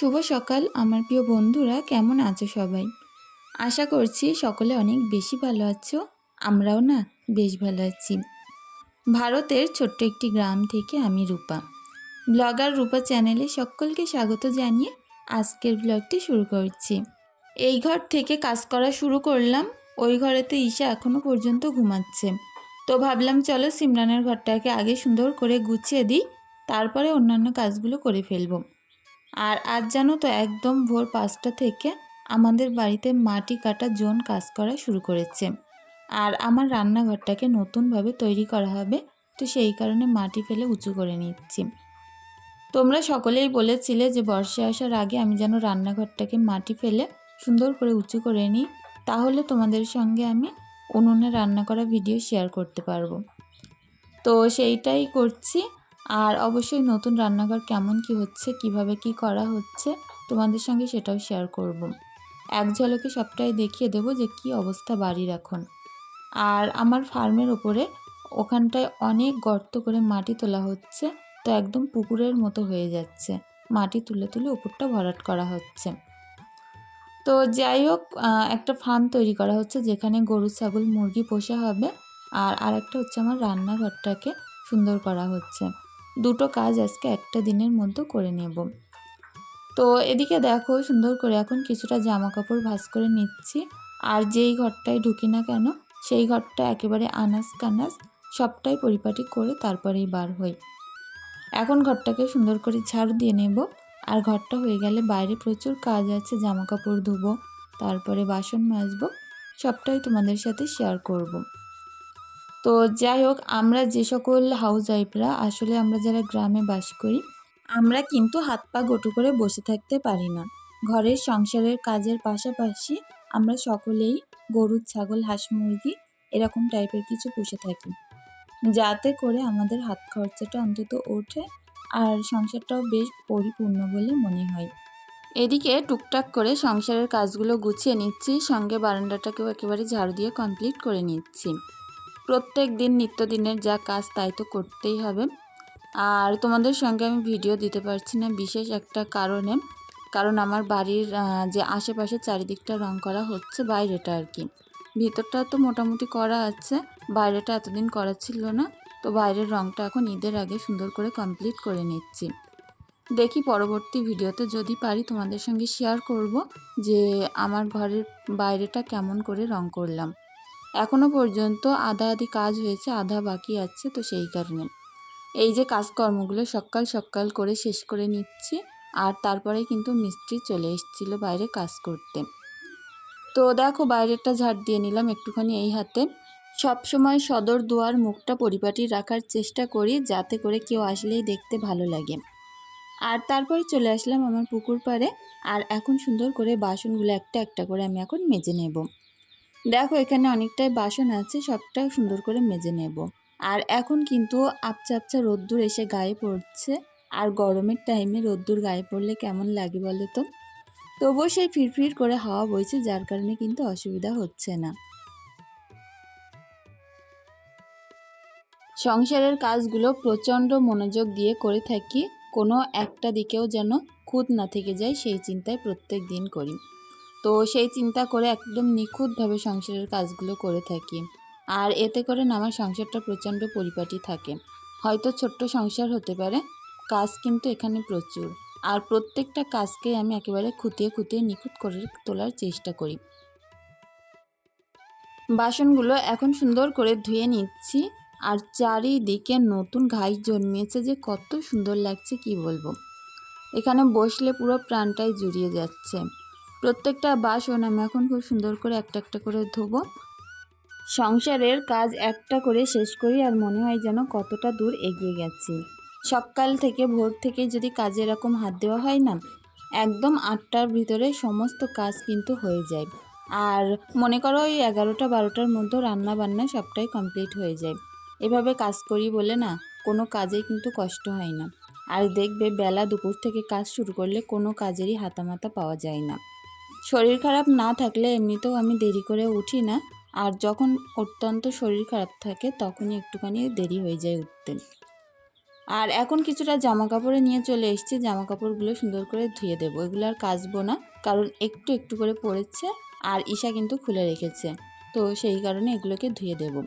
শুভ সকাল, আমার প্রিয় বন্ধুরা, কেমন আছো সবাই? আশা করছি সকলে অনেক বেশি ভালো আছো, আমরাও না বেশ ভালো আছি। ভারতের ছোট্ট একটি গ্রাম থেকে আমি রূপা। ব্লগার রূপা চ্যানেলে সকলকে স্বাগত জানিয়ে আজকের ব্লগটি শুরু করছি। এই ঘর থেকে কাজ করা শুরু করলাম, ওই ঘরেতে ঈশা এখনও পর্যন্ত ঘুমাচ্ছে। তো ভাবলাম, চলো সিমরানের ঘরটাকে আগে সুন্দর করে গুছিয়ে দিই, তারপরে অন্যান্য কাজগুলো করে ফেলব। আর আজ জানো তো একদম ভোর পাঁচটা থেকে আমাদের বাড়িতে মাটি কাটা জোন কাজ করা শুরু করেছে। আর আমার রান্নাঘরটাকে নতুনভাবে তৈরি করা হবে, তো সেই কারণে মাটি ফেলে উঁচু করে নিচ্ছি। তোমরা সকলেই বলেছিলে যে বর্ষা আসার আগে আমি যেন রান্নাঘরটাকে মাটি ফেলে সুন্দর করে উঁচু করে নিই, তাহলে তোমাদের সঙ্গে আমি উনুনে রান্না করা ভিডিও শেয়ার করতে পারব। তো সেইটাই করছি। আর অবশ্যই নতুন রান্নাঘর কেমন কি হচ্ছে, কীভাবে কি করা হচ্ছে, তোমাদের সঙ্গে সেটাও শেয়ার করব। এক ঝলকে সবটাই দেখিয়ে দেবো যে কি অবস্থা বাড়ির এখন। আর আমার ফার্মের ওপরে ওখানটায় অনেক গর্ত করে মাটি তোলা হচ্ছে, তো একদম পুকুরের মতো হয়ে যাচ্ছে। মাটি তুলে তুলে উপরটা ভরাট করা হচ্ছে। তো যাই হোক একটা ফার্ম তৈরি করা হচ্ছে যেখানে গরু, ছাগল, মুরগি পোষা হবে। আর আরেকটা হচ্ছে আমার রান্নাঘরটাকে সুন্দর করা হচ্ছে। দুটো কাজ আজকে একটা দিনের মধ্যে করে নেব। তো এদিকে দেখো সুন্দর করে এখন কিছুটা জামা কাপড় ভাস করে নিচ্ছি। আর যেই ঘরটায় ঢুকি না কেন, সেই ঘরটা একেবারে আনাস কানাস, সবটাই পরিপাটি করে তারপরেই বার হই। এখন ঘরটাকে সুন্দর করে ঝাড়ু দিয়ে নেব। আর ঘরটা হয়ে গেলে বাইরে প্রচুর কাজ আছে জামা কাপড় ধুবো, তারপরে বাসন মাজবো, সবটাই তোমাদের সাথে শেয়ার করব। তো যাই হোক, আমরা যে সকল হাউস ওয়াইফরা আসলে আমরা যারা গ্রামে বাস করি, আমরা কিন্তু হাত পা গটু করে বসে থাকতে পারি না। ঘরের সংসারের কাজের পাশাপাশি আমরা সকলেই গরু, ছাগল, হাঁস, মুরগি এরকম টাইপের কিছু পুষে থাকি। যাতে করে আমাদের হাত খরচাটা অন্তত ওঠে আর সংসারটাও বেশ পরিপূর্ণ বলে মনে হয়। এদিকে টুকটাক করে সংসারের কাজগুলো গুছিয়ে নিচ্ছি, সঙ্গে বারান্দাটাকেও একেবারে ঝাড়ু দিয়ে কমপ্লিট করে নিচ্ছি। প্রত্যেক দিন নিত্যদিনের যা কাজ তাই তো করতেই হবে। আর তোমাদের সঙ্গে আমি ভিডিও দিতে পারছি না বিশেষ একটা কারণে। কারণ আমার বাড়ির যে আশেপাশে চারিদিকটা রং করা হচ্ছে বাইরেটা আর কি। ভিতরটা তো মোটামুটি করা আছে, বাইরেটা এতদিন করা ছিল না। তো বাইরের রংটা এখন ঈদের আগে সুন্দর করে কমপ্লিট করে নিচ্ছি। দেখি পরবর্তী ভিডিওতে যদি পারি তোমাদের সঙ্গে শেয়ার করব যে আমার ঘরের বাইরেটা কেমন করে রং করলাম। এখনও পর্যন্ত আধা আধি কাজ হয়েছে, আধা বাকি আছে, তো সেই কারণে। এই যে কাজকর্মগুলো সকাল সকাল করে শেষ করে নিচ্ছি, আর তারপরে কিন্তু মিস্ত্রি চলে এসেছিল বাইরে কাজ করতে। তো দেখো বাইরেরটা ঝাড় দিয়ে নিলাম একটুখানি এই হাতে। সব সময় সদর দুয়ার মুখটা পরিপাটি রাখার চেষ্টা করি, যাতে করে কেউ আসলেই দেখতে ভালো লাগে। আর তারপরে চলে আসলাম আমার পুকুর পাড়ে, আর এখন সুন্দর করে বাসনগুলো একটা একটা করে আমি এখন মেজে নেব। দেখো, এখানে অনেকটাই বাসন আছে, সবটা সুন্দর করে মেজে নেব। আর এখন কিন্তু আপচা আপচা রোদ্দুর এসে গায়ে পড়ছে। আর গরমের টাইমে রোদ্দুর গায়ে পড়লে কেমন লাগে বলো তো? তবুও সেই ফিরফির করে হাওয়া বইছে, যার কারণে কিন্তু অসুবিধা হচ্ছে না। সংসারের কাজগুলো প্রচণ্ড মনোযোগ দিয়ে করে থাকি, কোনো একটা দিকেও যেন খুঁত না থেকে যায়, সেই চিন্তায় প্রত্যেক দিন করি। তো সেই চিন্তা করে একদম নিখুঁতভাবে সংসারের কাজগুলো করে থাকি। আর এতে করে আমার সংসারটা প্রচণ্ড পরিপাটি থাকে। হয়তো ছোট্ট সংসার হতে পারে, কাজ কিন্তু এখানে প্রচুর। আর প্রত্যেকটা কাজকেই আমি একেবারে খুঁতিয়ে খুঁতিয়ে নিখুঁত করে তোলার চেষ্টা করি। বাসনগুলো এখন সুন্দর করে ধুয়ে নিচ্ছি, আর চারিদিকে নতুন ঘাস জন্মিয়েছে যে কত সুন্দর লাগছে, কি বলব? এখানে বসলে পুরো প্রাণটাই জুড়িয়ে যাচ্ছে। প্রত্যেকটা বাসন আমি এখন খুব সুন্দর করে একটা একটা করে ধোবো। সংসারের কাজ একটা করে শেষ করি আর মনে হয় যেন কতটা দূর এগিয়ে গেছি। সকাল থেকে ভোর থেকে যদি কাজে এরকম হাত দেওয়া হয় না, একদম আটটার ভিতরে সমস্ত কাজ কিন্তু হয়ে যায়। আর মনে করো ওই এগারোটা বারোটার মধ্যে রান্না বান্না সবটাই কমপ্লিট হয়ে যায়। এভাবে কাজ করি বলে না, কোনো কাজেই কিন্তু কষ্ট হয় না। আর দেখবে বেলা দুপুর থেকে কাজ শুরু করলে কোনো কাজেরই হাতামাতা পাওয়া যায় না। শরীর খারাপ না থাকলে এমনিতেও আমি দেরি করে উঠি না। আর যখন অত্যন্ত শরীর খারাপ থাকে, তখনই একটুখানি দেরি হয়ে যায় উঠতে। আর এখন কিছুটা জামা কাপড়ে নিয়ে চলে এসেছি। জামা কাপড়গুলো সুন্দর করে ধুয়ে দেবো। এগুলো আর কাচবো না, কারণ একটু একটু করে পড়েছে আর ঈশা কিন্তু খুলে রেখেছে। তো সেই কারণে এগুলোকে ধুয়ে দেব।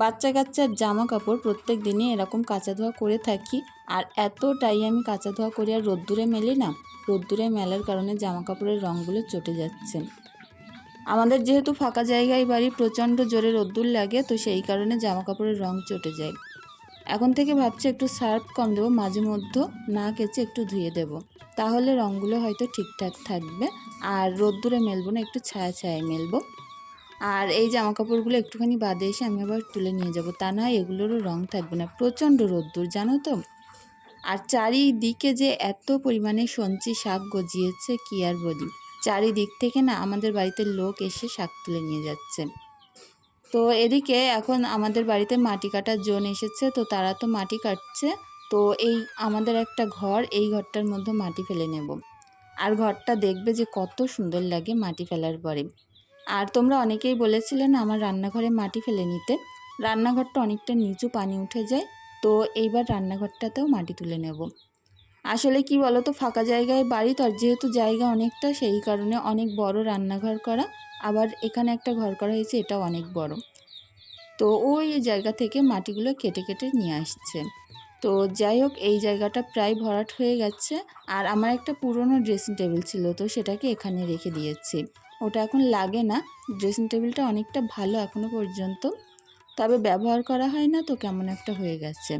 বাচ্চা কাচ্চার জামা কাপড় প্রত্যেক দিনই এরকম কাঁচা ধোয়া করে থাকি, আর এতটাই আমি কাঁচা ধোয়া করি আর রোদ্দুরে মেলি না, রোদ্দুরে মেলার কারণে জামা কাপড়ের রঙগুলো চটে যাচ্ছে। আমাদের যেহেতু ফাঁকা জায়গায় বাড়ি, প্রচণ্ড জোরে রোদ্দুর লাগে, তো সেই কারণে জামা কাপড়ের রং চটে যায়। এখন থেকে ভাবছি একটু সার্ফ কম দেবো, মাঝে মধ্যে না কেচে একটু ধুয়ে দেবো। তাহলে রঙগুলো হয়তো ঠিকঠাক থাকবে, আর রোদ্দুরে মেলবো না, একটু ছায়া ছায়া মেলবো। আর এই জামা কাপড়গুলো একটুখানি বাদে এসে আমি আবার তুলে নিয়ে যাব। তা না এগুলোরও রং থাকবে না। প্রচণ্ড রোদ্দুর, জানো তো? আর চারিদিকে যে এত পরিমাণে সঞ্চি শাক গজিয়েছে, কি আর বলি? চারিদিক থেকে না আমাদের বাড়িতে লোক এসে শাক তুলে নিয়ে যাচ্ছে। তো এদিকে এখন আমাদের বাড়িতে মাটি কাটার জোন এসেছে, তো তারা তো মাটি কাটছে। তো এই আমাদের একটা ঘর, এই ঘরটার মধ্যে মাটি ফেলে নেব। আর ঘরটা দেখবে যে কত সুন্দর লাগে মাটি ফেলার পরে। আর তোমরা অনেকেই বলেছিলে না আমার রান্নাঘরে মাটি ফেলে নিতে। রান্নাঘরটা অনেকটা নিচু পানি উঠে যায়, তো এইবার রান্নাঘরটাতেও মাটি তুলে নেব। আসলে কি বলো তো ফাঁকা জায়গায় বাড়ি তো আর যেহেতু জায়গা অনেকটা, সেই কারণে অনেক বড় রান্নাঘর করা, আবার এখানে একটা ঘর করা হয়েছে, এটাও অনেক বড়। তো ওই জায়গা থেকে মাটিগুলো কেটে কেটে নিয়ে আসছে। তো যাই হোক, এই জায়গাটা প্রায় ভরাট হয়ে গেছে, আর আমার একটা পুরনো ড্রেসিং টেবিল ছিল, তো সেটাকে এখানে রেখে দিয়েছি। ওটা এখন লাগে না। ড্রেসিং টেবিলটা অনেকটা ভালো এখনও পর্যন্ত। তবে ব্যবহার করা হয় না তো কেমন একটা হয়ে গেছে।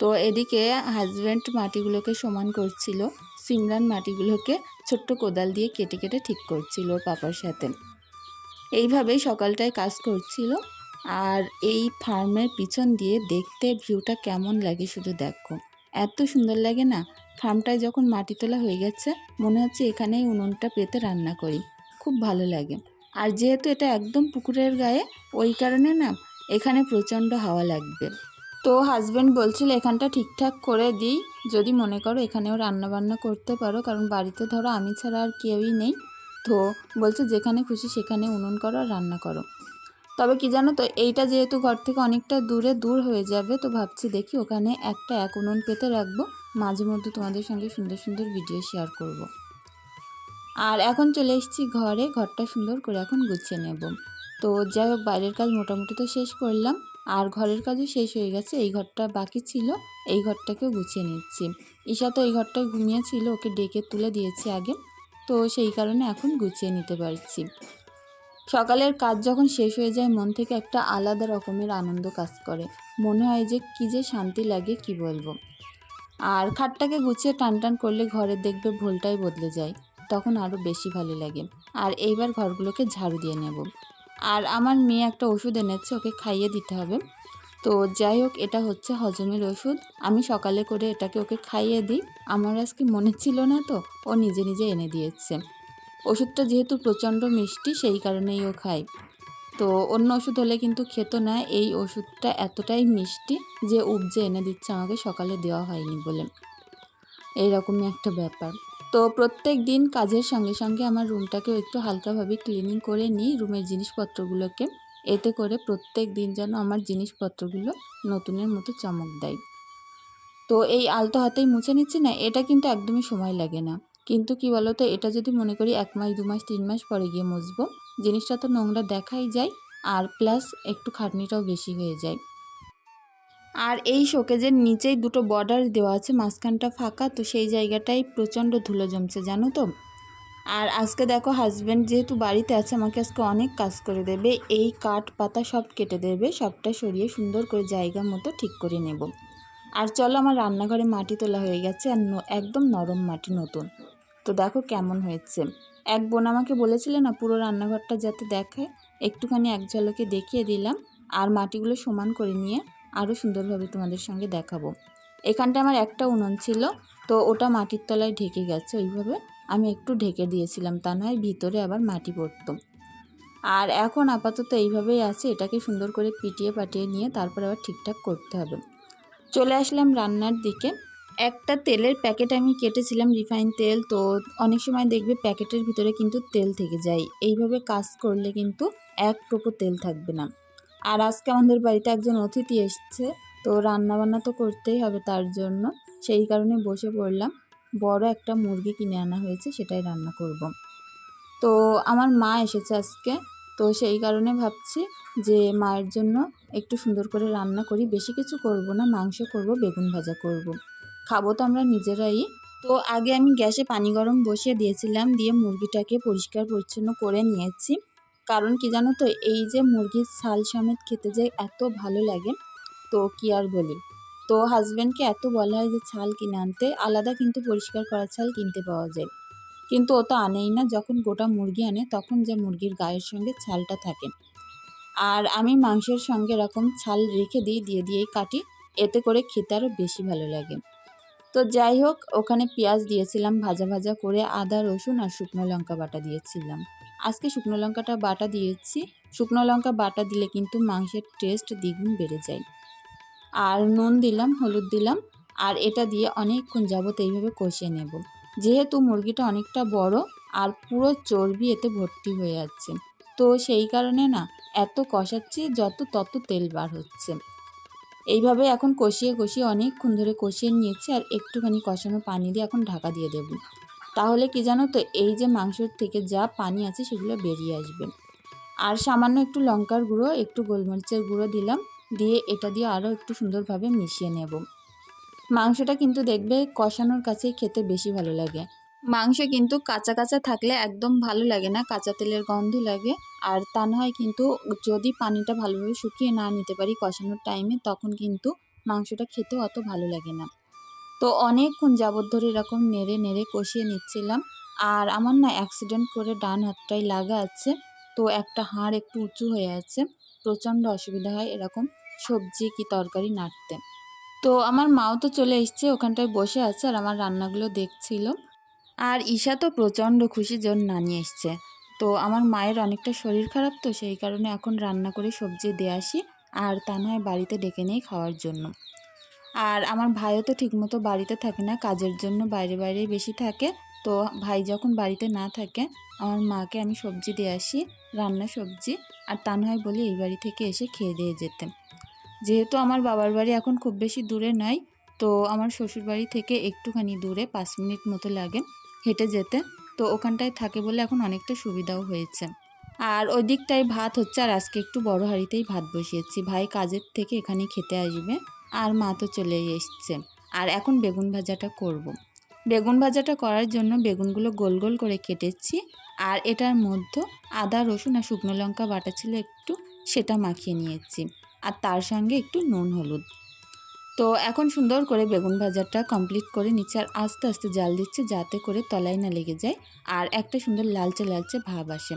তো এদিকে হাজব্যান্ড মাটিগুলোকে সমান করছিল। সিমরান মাটিগুলোকে ছোট্ট কোদাল দিয়ে কেটে কেটে ঠিক করছিল পাপার সাথে। এইভাবেই সকালটায় কাজ করছিল। আর এই ফার্মের পিছন দিয়ে দেখতে ভিউটা কেমন লাগে শুধু দেখো। এত সুন্দর লাগে না। ফার্মটায় যখন মাটি তোলা হয়ে গেছে, মনে হচ্ছে এখানেই উনুনটা পেতে রান্না করি। খুব ভালো লাগে। আর যেহেতু এটা একদম পুকুরের গায়ে, ওই কারণে না এখানে প্রচণ্ড হাওয়া লাগবে। তো হাজব্যান্ড বলছিল, এখানটা ঠিকঠাক করে দিই। যদি মনে করো এখানেও রান্না বান্না করতে পারো, কারণ বাড়িতে ধরো আমি ছাড়া আর কেউই নেই। তো বলছে, যেখানে খুশি সেখানে উনুন করো আর রান্না করো। তবে কি জানো তো, এইটা যেহেতু ঘর থেকে অনেকটা দূরে দূর হয়ে যাবে, তো ভাবছি দেখি ওখানে একটা এক উনুন পেতে রাখব। মাঝে মধ্যে তোমাদের সঙ্গে সুন্দর সুন্দর ভিডিও শেয়ার করব। আর এখন চলে এসেছি ঘরে, ঘরটা সুন্দর করে এখন গুছিয়ে নেব। তো যাই হোক, বাইরের কাজ মোটামুটি তো শেষ করলাম। আর ঘরের কাজও শেষ হয়ে গেছে, এই ঘরটা বাকি ছিল, এই ঘরটাকেও গুছিয়ে নিচ্ছি। ঈশা তো এই ঘরটায় ঘুমিয়েছিল ওকে ডেকে তুলে দিয়েছি আগে। তো সেই কারণে এখন গুছিয়ে নিতে পারছি। সকালের কাজ যখন শেষ হয়ে যায়, মন থেকে একটা আলাদা রকমের আনন্দ কাজ করে। মনে হয় যে কী যে শান্তি লাগে, কি বলব? আর খাটটাকে গুছিয়ে টান টান করলে ঘরে দেখবে ভুলটাই বদলে যায়। তখন আরও বেশি ভালো লাগে। আর এইবার ঘরগুলোকে ঝাড়ু দিয়ে নেব। আর আমার মেয়ে একটা ওষুধ এনেছে, ওকে খাইয়ে দিতে হবে। তো যাই হোক, এটা হচ্ছে হজমের ওষুধ। আমি সকালে করে এটাকে ওকে খাইয়ে দিই। আমার আজকে মনে ছিল না তো, ও নিজে নিজে এনে দিয়েছে। ওষুধটা যেহেতু প্রচণ্ড মিষ্টি, সেই কারণেই ও খায়। তো অন্য ওষুধ হলে কিন্তু খেত না, এই ওষুধটা এতটাই মিষ্টি যে উপজে এনে দিচ্ছে, আমাকে সকালে দেওয়া হয়নি বলে। এইরকমই একটা ব্যাপার। তো প্রত্যেক দিন কাজের সঙ্গে সঙ্গে আমার রুমটাকেও একটু হালকাভাবে ক্লিনিং করে নিই রুমের জিনিসপত্রগুলোকে। এতে করে প্রত্যেক দিন যেন আমার জিনিসপত্রগুলো নতুনের মতো চমক দেয়। তো এই আলতো হাতেই মুছে নিচ্ছি না, এটা কিন্তু একদমই সময় লাগে না। কিন্তু কি বলতো, এটা যদি মনে করি এক মাস, দু মাস, তিন মাস পরে গিয়ে মুছবো, জিনিসটা তো নোংরা দেখাই যায়, আর প্লাস একটু খাটনিটাও বেশি হয়ে যায়। আর এই শোকেজের নিচেই দুটো বর্ডার দেওয়া আছে, মাঝখানটা ফাঁকা, তো সেই জায়গাটাই প্রচণ্ড ধুলো জমছে, জানো তো? আর আজকে দেখো হাজব্যান্ড যেহেতু বাড়িতে আছে, আমাকে আজকে অনেক কাজ করে দেবে, এই কাঠ পাতা সব কেটে দেবে, সবটা সরিয়ে সুন্দর করে জায়গা মতো ঠিক করে নেব। আর চলো আমার রান্নাঘরে মাটি তোলা হয়ে গেছে, আর একদম নরম মাটি নতুন। তো দেখো কেমন হয়েছে। এক বোন আমাকে বলেছিল না, পুরো রান্নাঘরটা যাতে দেখে, একটুখানি এক ঝলকে দেখিয়ে দিলাম, আর মাটিগুলো সমান করে নিয়ে আরও সুন্দরভাবে তোমাদের সঙ্গে দেখাবো। এখানটা আমার একটা উনুন ছিল, তো ওটা মাটির তলায় ঢেকে গেছে ওইভাবে। আমি একটু ঢেকে দিয়েছিলাম, তা নয় ভিতরে আবার মাটি পড়তো। আর এখন আপাতত এইভাবেই আছে, এটাকে সুন্দর করে পিটিয়ে পাটিয়ে নিয়ে তারপর আবার ঠিকঠাক করতে হবে। চলে আসলাম রান্নার দিকে। একটা তেলের প্যাকেট আমি কেটেছিলাম রিফাইন তেল, তো অনেক সময় দেখবে প্যাকেটের ভিতরে কিন্তু তেল থেকে যায়। এইভাবে কাজ করলে কিন্তু এক টোপো তেল থাকবে না। আর আজকে আমাদের বাড়িতে একজন অতিথি এসছে, তো রান্নাবান্না তো করতেই হবে তার জন্য। সেই কারণে বসে পড়লাম। বড় একটা মুরগি কিনে আনা হয়েছে, সেটাই রান্না করব। তো আমার মা এসেছে আজকে, তো সেই কারণে ভাবছি যে মায়ের জন্য একটু সুন্দর করে রান্না করি। বেশি কিছু করব না, মাংস করব, বেগুন ভাজা করব। খাব তো আমরা নিজেরাই। তো আগে আমি গ্যাসে পানি গরম বসিয়ে দিয়েছিলাম, দিয়ে মুরগিটাকে পরিষ্কার পরিচ্ছন্ন করে নিয়েছি। কারণ কি জানো তো, এই যে মুরগির ছাল সমেত খেতে যে এত ভালো লাগে, তো কি আর বলি। তো হাজব্যান্ডকে এত বলা হয় যে ছাল কিনে আনতে, আলাদা কিন্তু পরিষ্কার করা ছাল কিনতে পাওয়া যায়। কিন্তু ও তো আনেই না, যখন গোটা মুরগি আনে তখন যে মুরগির গায়ের সঙ্গে ছালটা থাকে। আর আমি মাংসের সঙ্গে এরকম ছাল রেখে দিই, দিয়ে দিয়েই কাটি, এতে করে খেতে আরও বেশি ভালো লাগে। তো যাই হোক, ওখানে পেঁয়াজ দিয়েছিলাম, ভাজা ভাজা করে আদা, রসুন আর শুকনো লঙ্কা বাটা দিয়েছিলাম। আজকে শুকনো লঙ্কাটা বাটা দিয়েছি। শুকনো লঙ্কা বাটা দিলে কিন্তু মাংসের টেস্ট দ্বিগুণ বেড়ে যায়। আর নুন দিলাম, হলুদ দিলাম, আর এটা দিয়ে অনেকক্ষণ যাবত এইভাবে কষিয়ে নেব। যেহেতু মুরগিটা অনেকটা বড়, আর পুরো চর্বি এতে ভর্তি হয়ে যাচ্ছে তো সেই কারণে না, এত কষাচ্ছি যত তত তেল বার হচ্ছে। এইভাবে এখন কষিয়ে কষিয়ে অনেকক্ষণ ধরে কষিয়ে নিয়েছি, আর একটুখানি কষানো পানি দিয়ে এখন ঢাকা দিয়ে দেব। তাহলে কি জানো তো, এই যে মাংসর থেকে যা পানি আছে সেগুলো বেরিয়ে আসবে। আর সামান্য একটু লঙ্কার গুঁড়ো, একটু গোলমরিচের গুঁড়ো দিলাম, দিয়ে এটা দিয়ে আরও একটু সুন্দরভাবে মিশিয়ে নেব। মাংসটা কিন্তু দেখবে কষানোর কাছেই খেতে বেশি ভালো লাগে। মাংস কিন্তু কাঁচা কাঁচা থাকলে একদম ভালো লাগে না, কাঁচা তেলের গন্ধ লাগে। আর তা না হয় কিন্তু যদি পানিটা ভালোভাবে শুকিয়ে না নিতে পারি কষানোর টাইমে তখন কিন্তু মাংসটা খেতে অত ভালো লাগে না। তো অনেকক্ষণ যাবত ধরে এরকম নেড়ে নেড়ে কষিয়ে নিচ্ছিলাম। আর আমার না অ্যাক্সিডেন্ট করে ডান হাতটাই লাগা আছে, তো একটা হাড় একটু উঁচু হয়ে আছে। প্রচণ্ড অসুবিধা হয় এরকম সবজি কি তরকারি নাড়তে। তো আমার মাও তো চলে এসছে, ওখানটায় বসে আছে আর আমার রান্নাগুলো দেখছিল। আর ঈশা তো প্রচণ্ড খুশি জন নানি এসছে। তো আমার মায়ের অনেকটা শরীর খারাপ তো, সেই কারণে এখন রান্না করে সবজি দিয়ে আসি। আর তা নয় বাড়িতে ডেকে নেই খাওয়ার জন্য। আর আমার ভাইও তো ঠিকমতো বাড়িতে থাকে না, কাজের জন্য বাইরে বাইরেই বেশি থাকে। তো ভাই যখন বাড়িতে না থাকে, আমার মাকে আমি সবজি দিয়ে আসি, রান্না সবজি। আর তা নয় বলে এই বাড়ি থেকে এসে খেয়ে দিয়ে যেতে। যেহেতু আমার বাবার বাড়ি এখন খুব বেশি দূরে নয়, তো আমার শ্বশুর বাড়ি থেকে একটুখানি দূরে, পাঁচ মিনিট মতো লাগে হেঁটে যেতে। তো ওখানটায় থাকে বলে এখন অনেকটা সুবিধাও হয়েছে। আর ওই দিকটায় ভাত হচ্ছে, আর আজকে একটু বড় হাঁড়িতেই ভাত বসিয়েছি। ভাই কাজের থেকে এখানে খেতে আসবে। আর মা তো চলেই এসছে। আর এখন বেগুন ভাজাটা করব। বেগুন ভাজাটা করার জন্য বেগুনগুলো গোল গোল করে কেটেছি। আর এটার মধ্যে আদা, রসুন আর শুকনো লঙ্কা বাটা ছিল একটু, সেটা মাখিয়ে নিয়েছি। আর তার সঙ্গে একটু নুন, হলুদ। তো এখন সুন্দর করে বেগুন ভাজাটা কমপ্লিট করে নিচ্ছে আর আস্তে আস্তে জাল দিচ্ছে যাতে করে তলায় না লেগে যায় আর একটা সুন্দর লালচে লালচে ভাব আসে।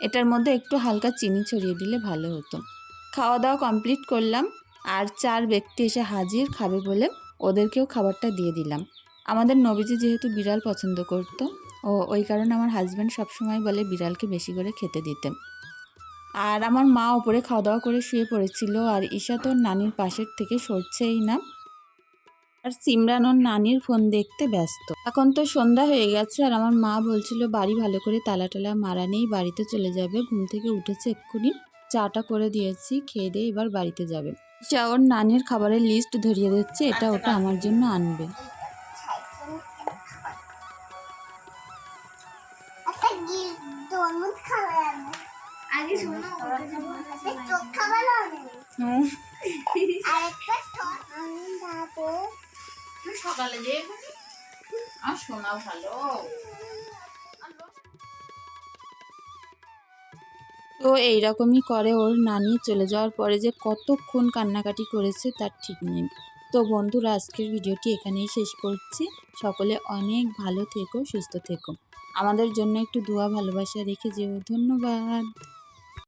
এটার মধ্যে একটু হালকা চিনি ছড়িয়ে দিলে ভালো হতো। খাওয়া দাওয়া কমপ্লিট করলাম। আর চার ব্যক্তি এসে হাজির খাবে বলে ওদেরকেও খাবারটা দিয়ে দিলাম। আমাদের নবীজি যেহেতু বিড়াল পছন্দ করতো, ও ওই কারণে আমার হাজব্যান্ড সবসময় বলে বিড়ালকে বেশি করে খেতে দিতে আর আমার মা ওপরে খাওয়া দাওয়া করে শুয়ে পড়েছিল আর ঈশা তো নানির পাশের থেকে সরছেই না। আর সিমরান ওর নানির ফোন দেখতে ব্যস্ত। এখন তো সন্ধ্যা হয়ে গেছে আর আমার মা বলছিল, বাড়ি ভালো করে তালা টালা মারা নেই, বাড়িতে চলে যাবে, ঘুম থেকে উঠেছে এক্ষুনি, চাটা করে দিয়েছি, খেয়ে দিয়ে এবার বাড়িতে যাবে। ঈশা ওর নানির খাবারের লিস্ট ধরিয়ে দিচ্ছে এটা ওটা আমার জন্য আনবে। সকালে যে আর শোনা ভালো। তো এইরকমই করে ওর নানি চলে যাওয়ার পরে যে কতক্ষণ কান্নাকাটি করেছে তার ঠিক নেই। তো বন্ধুরা, আজকের ভিডিওটি এখানেই শেষ করছি। সকলে অনেক ভালো থেকো, সুস্থ থেকো। আমাদের জন্য একটু দোয়া, ভালোবাসা রেখে যেও। ধন্যবাদ।